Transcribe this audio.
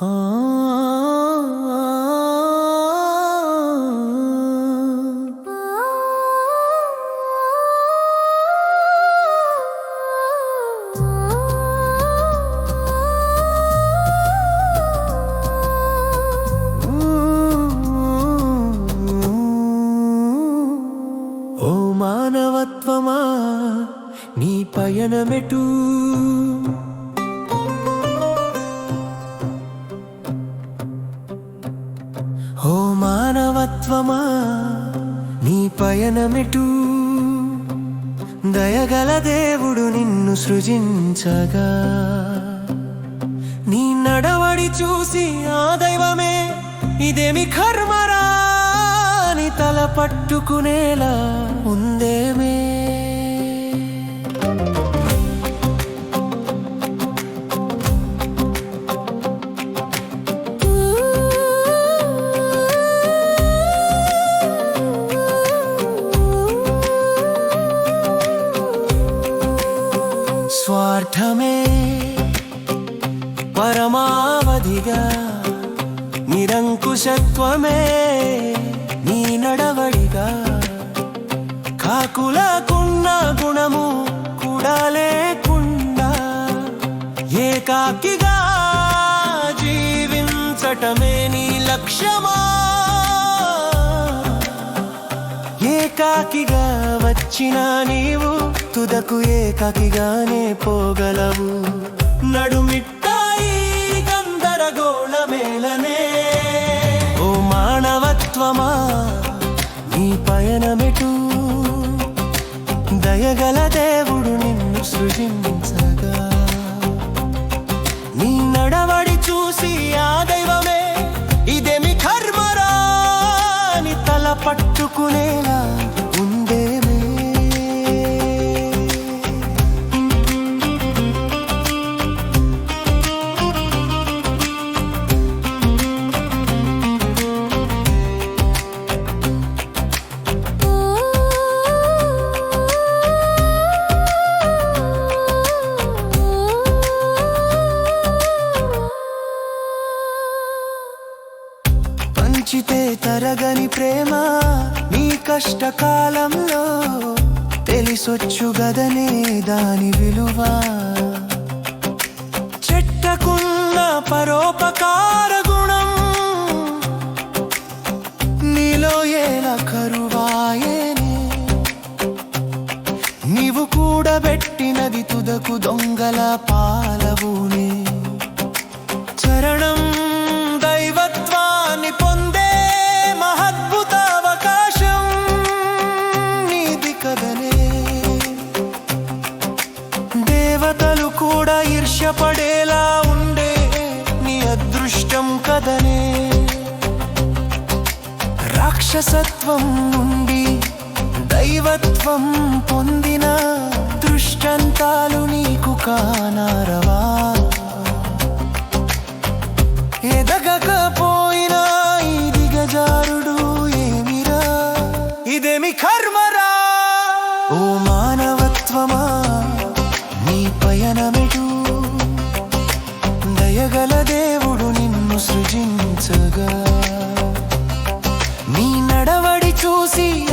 ఓ మానవత్వమా నీ పయనమెటూ? ఓ మానవత్వమా నీ పయనమిటు దయగల దేవుడు నిన్ను సృజించగా. నీ నడవడి చూసి ఆ దైవమే ఇదేమి కర్మరా నీ తల పట్టుకునేలా ఉందేమే. పాఠమే పరమావధిగా నిరంకుశత్వమే నీ నడవడిగా. కాకులకున్న గుణము కూడా లేకుండా ఏకాకిగా జీవించటమే నీ లక్ష్యమా? ఏకాకిగా వచ్చిన నీవు తుదకు ఏకాకిగానే పోగలవు. నడుమిట్టాయి గందరగోళమేలనే. ఓ మానవత్వమా నీ పయనమెటు. దయగల దేవుడు నిన్ను సృజించగా. నీ నడవడి చూసి ఆ దైవమే ఇదేమి కర్మరా తల పట్టుకునేలా. పంచితే ప్రేమ నీ కష్టకాలంలో తెలిసొచ్చు గదనే దాని విలువ. చెట్టకున్న పరోపకార గుణం నీలో ఏల కరువాయేనే. నీవు కూడబెట్టినది తుదకు దొంగల పాలవునే. చరణం ఆకర్షపడేలా ఉండే నీ అదృష్టం కదనే. రాక్షసత్వం నుండి దైవత్వం పొందిన దృష్టంతాలు నీకు కానారవా? ఎదగకపోయినా ఇది గజారుడు ఏమిరా? ఇదేమి కర్మరా? ఓ మానవత్వమా? నీ పయనమే దయగల దేవుడు నిన్ను సృజించగా. నీ నడవడి చూసి